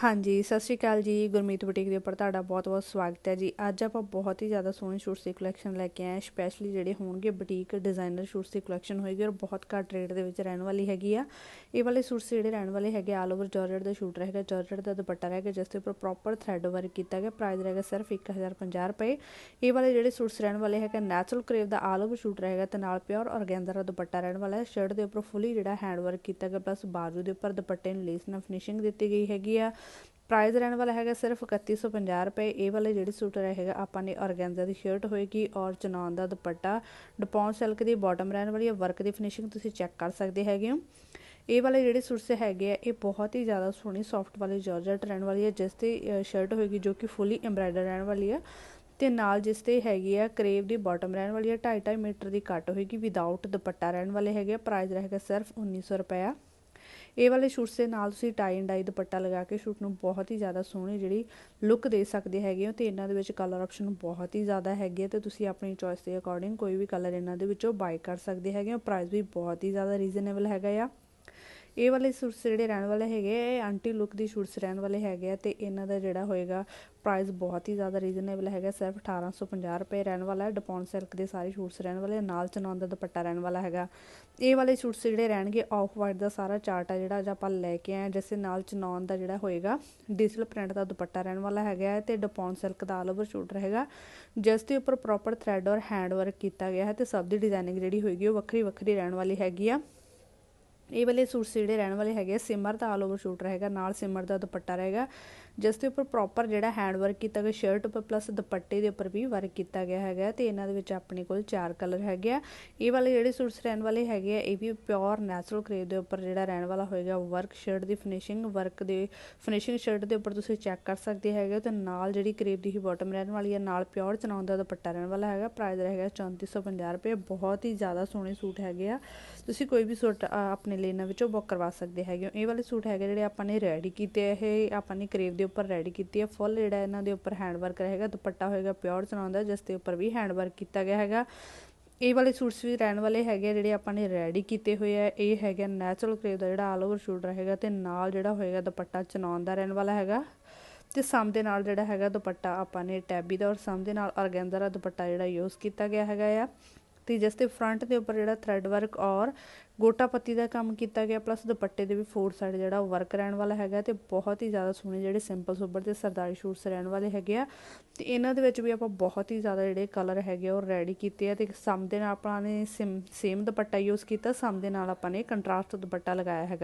ਹਾਂਜੀ, ਸਤਿ ਸ਼੍ਰੀ ਅਕਾਲ ਜੀ। ਗੁਰਮੀਤ ਬੁਟੀਕ ਦੇ ਉੱਪਰ ਤੁਹਾਡਾ ਬਹੁਤ-ਬਹੁਤ ਸਵਾਗਤ ਹੈ ਜੀ। ਅੱਜ ਆਪਾਂ ਬਹੁਤ ਹੀ ਜ਼ਿਆਦਾ ਸੋਹਣੇ ਸੂਟਸ ਦੀ ਕਲੈਕਸ਼ਨ ਲੈ ਕੇ ਆਏ ਸਪੈਸ਼ਲੀ ਜਿਹੜੇ ਹੋਣਗੇ ਬੁਟੀਕ ਡਿਜ਼ਾਈਨਰ ਸੂਟਸ ਦੀ ਕਲੈਕਸ਼ਨ ਹੋਏਗੀ ਔਰ ਬਹੁਤ ਘੱਟ ਰੇਟ ਦੇ ਵਿੱਚ ਰਹਿਣ ਵਾਲੀ ਹੈਗੀ ਆ। ਇਹ ਵਾਲੇ ਸੂਟਸ ਜਿਹੜੇ ਰਹਿਣ ਵਾਲੇ ਹੈਗੇ ਆਲ ਓਵਰ ਜਾਰਜਟ ਦਾ ਸ਼ੂਟ ਰਹੇਗਾ। ਜਾਰਜਟ ਦਾ ਦੁਪੱਟਾ ਰਹੇਗਾ, ਜਿਸ ਦੇ ਉੱਪਰ ਪ੍ਰੋਪਰ ਥ੍ਰੈਡ ਵਰਕ ਕੀਤਾ ਗਿਆ। ਪ੍ਰਾਈਸ ਰਹੇਗਾ ਸਿਰਫ 1050 ਰੁਪਏ। ਇਹ ਵਾਲੇ ਜਿਹੜੇ ਸੂਟਸ ਰਹਿਣ ਵਾਲੇ ਹੈਗਾ ਨੈਚੁਰਲ ਕਰੇਵ ਦਾ ਆਲ ਓਵਰ ਸ਼ੂਟ ਰਹੇਗਾ ਤੇ ਨਾਲ ਪਿਓਰ ਔਰਗੈਂਜ਼ਾ ਦਾ ਦੁਪੱਟਾ ਰਹਿਣ ਵਾਲਾ ਹੈ। ਸ਼ਰਟ ਦੇ ਉੱਪਰ ਫੁੱਲੀ ਜਿਹੜਾ ਹੈਂਡ ਵਰਕ ਕੀਤਾ ਗਿਆ ਪਲੱਸ ਬਾਜੂ ਦੇ ਉੱਪਰ ਦੁਪੱਟੇ ਨੂੰ ਲੇਸ ਨਾਲ ਫਿਨਿਸ਼ਿੰਗ ਦਿੱਤੀ ਗਈ ਹੈਗੀ ਆ। ਪ੍ਰਾਈਸ ਰਹਿਣ ਵਾਲਾ ਹੈਗਾ ਸਿਰਫ 3150 ਰੁਪਏ। ਇਹ ਵਾਲੇ ਜਿਹੜੇ ਸੂਟ ਰਹੇਗਾ ਆਪਾਂ ਨੇ ਆਰਗੈਂਜ਼ਾ ਦੀ ਸ਼ਰਟ ਹੋਏਗੀ ਔਰ ਚਨਾਨ ਦਾ ਦੁਪੱਟਾ। ਡਪੌਨ ਸਿਲਕ ਦੀ ਬਾਟਮ ਰਹਿਣ ਵਾਲੀ ਹੈ ਵਰਕ ਦੀ ਫਿਨਿਸ਼ਿੰਗ ਤੁਸੀਂ ਚੈੱਕ ਕਰ ਸਕਦੇ ਹੈਗੇ ਹੋ। ਇਹ ਵਾਲੇ ਜਿਹੜੇ ਸੂਟਸ ਹੈਗੇ ਆ, ਇਹ ਬਹੁਤ ਹੀ ਜ਼ਿਆਦਾ ਸੋਹਣੀ ਸੌਫਟ ਵਾਲੀ ਜਾਰਜਟ ਰਹਿਣ ਵਾਲੀ ਹੈ, ਜਿਸ ਤੇ ਸ਼ਰਟ ਹੋਏਗੀ ਜੋ ਕਿ ਫੁੱਲੀ ਐਮਬਰਾਇਡਰ ਰਹਿਣ ਵਾਲੀ ਹੈ। ਤੇ ਨਾਲ ਜਿਸ ਤੇ ਹੈਗੀ ਆ ਕਰੇਵ ਦੀ ਬਾਟਮ ਰਹਿਣ ਵਾਲੀ ਹੈ 2.5 ਮੀਟਰ ਦੀ ਕੱਟ ਹੋਏਗੀ ਵਿਦਆਊਟ ਦੁਪੱਟਾ ਰਹਿਣ ਵਾਲੇ ਹੈਗੇ ਆ। ਪ੍ਰਾਈਸ ਰਹੇਗਾ ਸਿਰਫ 1900 ਰੁਪਏ ਇਹ ਵਾਲੇ ਸ਼ੂਟਸ ਦੇ ਨਾਲ ਤੁਸੀਂ ਟਾਈ ਐਂਡ ਡਾਈ ਦੁਪੱਟਾ ਲਗਾ ਕੇ ਸ਼ੂਟ ਨੂੰ ਬਹੁਤ ਹੀ ਜ਼ਿਆਦਾ ਸੋਹਣੀ ਜਿਹੜੀ ਲੁੱਕ ਦੇ ਸਕਦੇ ਹੈਗੇ ਹੋ ਤੇ ਇਹਨਾਂ ਦੇ ਵਿੱਚ ਕਲਰ ਆਪਸ਼ਨ ਬਹੁਤ ਹੀ ਜ਼ਿਆਦਾ ਹੈਗੇ ਤੇ ਤੁਸੀਂ ਆਪਣੀ ਚੋਇਸ ਦੇ ਅਕੋਰਡਿੰਗ ਕੋਈ ਵੀ ਕਲਰ ਇਹਨਾਂ ਦੇ ਵਿੱਚੋਂ ਬਾਈ ਕਰ ਸਕਦੇ ਹੈਗੇ ਹੋ। ਪ੍ਰਾਈਸ ਵੀ ਬਹੁਤ ਹੀ ਜ਼ਿਆਦਾ ਰੀਜ਼ਨੇਬਲ ਹੈਗਾ ਆ। ਇਹ ਵਾਲੇ ਸੂਟਸ ਜਿਹੜੇ ਰਹਿਣ ਵਾਲੇ ਹੈਗੇ ਇਹ ਆਂਟੀ ਲੁੱਕ ਦੀ ਸੂਟਸ ਰਹਿਣ ਵਾਲੇ ਹੈਗੇ ਆ ਤੇ ਇਹਨਾਂ ਦਾ ਜਿਹੜਾ ਹੋਏਗਾ ਪ੍ਰਾਈਸ ਬਹੁਤ ਹੀ ਜ਼ਿਆਦਾ ਰੀਜ਼ਨੇਬਲ ਹੈਗਾ, ਸਿਰਫ 1850 ਰੁਪਏ ਰਹਿਣ ਵਾਲਾ ਹੈ ਡਪੌਨ ਸਿਲਕ ਦੇ ਸਾਰੇ ਸੂਟਸ ਰਹਿਣ ਵਾਲੇ ਨਾਲ ਚਨਾਨ ਦਾ ਦੁਪੱਟਾ ਰਹਿਣ ਵਾਲਾ ਹੈਗਾ। ਇਹ ਵਾਲੇ ਸੂਟਸ ਜਿਹੜੇ ਰਹਿਣਗੇ ਆਫ ਵਾਈਟ ਦਾ ਸਾਰਾ ਚਾਰਟ ਆ ਜਿਹੜਾ ਅੱਜ ਆਪਾਂ ਲੈ ਕੇ ਆਏ ਜਿਸ ਦੇ ਨਾਲ ਚਨਾਨ ਦਾ ਜਿਹੜਾ ਹੋਏਗਾ ਡਿਜੀਟਲ ਪ੍ਰਿੰਟ ਦਾ ਦੁਪੱਟਾ ਰਹਿਣ ਵਾਲਾ ਹੈਗਾ ਤੇ ਡਪੌਨ ਸਿਲਕ ਦਾ ਆਲ ਓਵਰ ਸੂਟ ਰਹੇਗਾ। ਜਿਸ ਦੇ ਉੱਪਰ ਪ੍ਰੋਪਰ ਥ੍ਰੈਡ ਔਰ ਹੈਂਡ ਵਰਕ ਕੀਤਾ ਗਿਆ ਹੈ ਤੇ ਸਭ ਦੀ ਡਿਜ਼ਾਈਨਿੰਗ ਜਿਹੜੀ ਹੋਏਗੀ ਉਹ ਵੱਖਰੀ ਵੱਖਰੀ ਰਹਿਣ ਵਾਲੀ ਹੈਗੀ ਆ। ਇਹ ਵਾਲੇ ਸੂਟਸ ਜਿਹੜੇ ਰਹਿਣ ਵਾਲੇ ਹੈਗੇ ਸਿਮਰ ਦਾ ਆਲ ਓਵਰ ਸੂਟ ਰਹੇਗਾ, ਨਾਲ ਸਿਮਰ ਦਾ ਦੁਪੱਟਾ ਰਹੇਗਾ। ਜਿਸ ਦੇ ਉੱਪਰ ਪ੍ਰੋਪਰ ਜਿਹੜਾ ਹੈਂਡ ਵਰਕ ਕੀਤਾ ਗਿਆ ਸ਼ਰਟ ਉੱਪਰ ਪਲੱਸ ਦੁਪੱਟੇ ਦੇ ਉੱਪਰ ਵੀ ਵਰਕ ਕੀਤਾ ਗਿਆ ਹੈਗਾ ਤੇ ਇਹਨਾਂ ਦੇ ਵਿੱਚ ਆਪਣੇ ਕੋਲ ਚਾਰ ਕਲਰ ਹੈਗੇ ਆ। ਇਹ ਵਾਲੇ ਜਿਹੜੇ ਸੂਟਸ ਰਹਿਣ ਵਾਲੇ ਹੈਗੇ ਆ, ਇਹ ਵੀ ਪਿਓਰ ਨੈਚੁਰਲ ਕਰੇਵ ਦੇ ਉੱਪਰ ਜਿਹੜਾ ਰਹਿਣ ਵਾਲਾ ਹੋਏਗਾ ਵਰਕ ਸ਼ਰਟ ਦੀ ਫਿਨਿਸ਼ਿੰਗ ਵਰਕ ਦੇ ਫਿਨਿਸ਼ਿੰਗ ਸ਼ਰਟ ਦੇ ਉੱਪਰ ਤੁਸੀਂ ਚੈੱਕ ਕਰ ਸਕਦੇ ਹੈਗੇ ਤੇ ਨਾਲ ਜਿਹੜੀ ਕਰੇਵ ਦੀ ਹੀ ਬਾਟਮ ਰਹਿਣ ਵਾਲੀ ਹੈ ਨਾਲ ਪਿਓਰ ਚਨਾਉਣ ਦਾ ਦੁਪੱਟਾ ਰਹਿਣ ਵਾਲਾ ਹੈਗਾ ਪ੍ਰਾਈਸ ਰਹੇਗਾ 3450 ਰੁਪਏ, ਬਹੁਤ ਹੀ ਜ਼ਿਆਦਾ ਸੋਹਣੇ ਸੂਟ ਹੈਗੇ ਆ। ਤੁਸੀਂ ਕੋਈ ਵੀ ਸੂਟ ਆਪਣੇ ਲੈਣਾ ਵਿੱਚੋਂ ਬੁੱਕ ਕਰਵਾ ਸਕਦੇ ਹੈਗੇ ਇਹ ਵਾਲੇ ਸੂਟ ਹੈਗੇ ਜਿਹੜੇ ਆਪਾਂ ਨੇ ਰੈਡੀ ਕੀਤੇ ਇਹ ਆਪਾਂ ਨੇ ਕਰੇਵ ਦੇ ਉੱਪਰ ਰੈਡੀ ਕੀਤੀ ਹੈ ਫੁੱਲ ਜਿਹੜਾ ਇਹਨਾਂ ਦੇ ਉੱਪਰ ਹੈਂਡ ਵਰਕ ਰਹੇਗਾ, ਦੁਪੱਟਾ ਹੋਏਗਾ ਪਿਓਰ ਚਨਾਉਂਦਾ ਜਿਸ ਦੇ ਉੱਪਰ ਵੀ ਹੈਂਡ ਵਰਕ ਕੀਤਾ ਗਿਆ ਹੈਗਾ। ਇਹ ਵਾਲੇ ਸੂਟਸ ਵੀ ਰਹਿਣ ਵਾਲੇ ਹੈਗੇ ਜਿਹੜੇ ਆਪਾਂ ਨੇ ਰੈਡੀ ਕੀਤੇ ਹੋਏ ਆ। ਇਹ ਹੈਗਾ ਨੈਚੁਰਲ ਕਰੇਵ ਦਾ ਜਿਹੜਾ ਆਲ ਓਵਰ ਸ਼ੂਟ ਰਹੇਗਾ ਤੇ ਨਾਲ ਜਿਹੜਾ ਹੋਏਗਾ ਦੁਪੱਟਾ ਚਨਾਉਣ ਦਾ ਰਹਿਣ ਵਾਲਾ ਹੈਗਾ। ਤੇ ਸਮ ਦੇ ਨਾਲ ਜਿਹੜਾ ਹੈਗਾ ਦੁਪੱਟਾ ਆਪਾਂ ਨੇ ਟੈਬੀ ਦਾ ਔਰ ਸਮ ਦੇ ਨਾਲ ਔਰਗੈਂਜ਼ਾ ਦਾ ਦੁਪੱਟਾ ਜਿਹੜਾ ਯੂਜ਼ ਕੀਤਾ ਗਿਆ ਹੈਗਾ ਆ। ਤੇ ਜਿਸ ਤੇ ਫਰੰਟ ਦੇ ਉੱਪਰ ਜਿਹੜਾ ਥ੍ਰੈਡ ਵਰਕ ਔਰ ਗੋਟਾਪੱਤੀ ਦਾ ਕੰਮ ਕੀਤਾ ਗਿਆ ਪਲੱਸ ਦੁਪੱਟੇ ਦੇ ਵੀ ਫੋਰ ਸਾਈਡ ਜਿਹੜਾ ਵਰਕ ਰਹਿਣ ਵਾਲਾ ਹੈਗਾ ਤੇ ਬਹੁਤ ਹੀ ਜ਼ਿਆਦਾ ਸੋਹਣੇ ਜਿਹੜੇ ਸਿੰਪਲ ਸੁਬਰ ਤੇ ਸਰਦਾਰੀ ਸ਼ੂਟਸ ਰਹਿਣ ਵਾਲੇ ਹੈਗੇ ਆ। ਤੇ ਇਹਨਾਂ ਦੇ ਵਿੱਚ ਵੀ ਆਪਾਂ ਬਹੁਤ ਹੀ ਜ਼ਿਆਦਾ ਜਿਹੜੇ ਕਲਰ ਹੈਗੇ ਉਹ ਰੈਡੀ ਕੀਤੇ ਆ ਤੇ ਸਮ ਦੇ ਨਾਲ ਆਪਾਂ ਨੇ ਸੇਮ ਦੁਪੱਟਾ ਯੂਜ਼ ਕੀਤਾ, ਸਮ ਦੇ ਨਾਲ ਆਪਾਂ ਨੇ ਕੰਟਰਾਸਟ ਦੁਪੱਟਾ ਲਗਾਇਆ ਹੈਗਾ।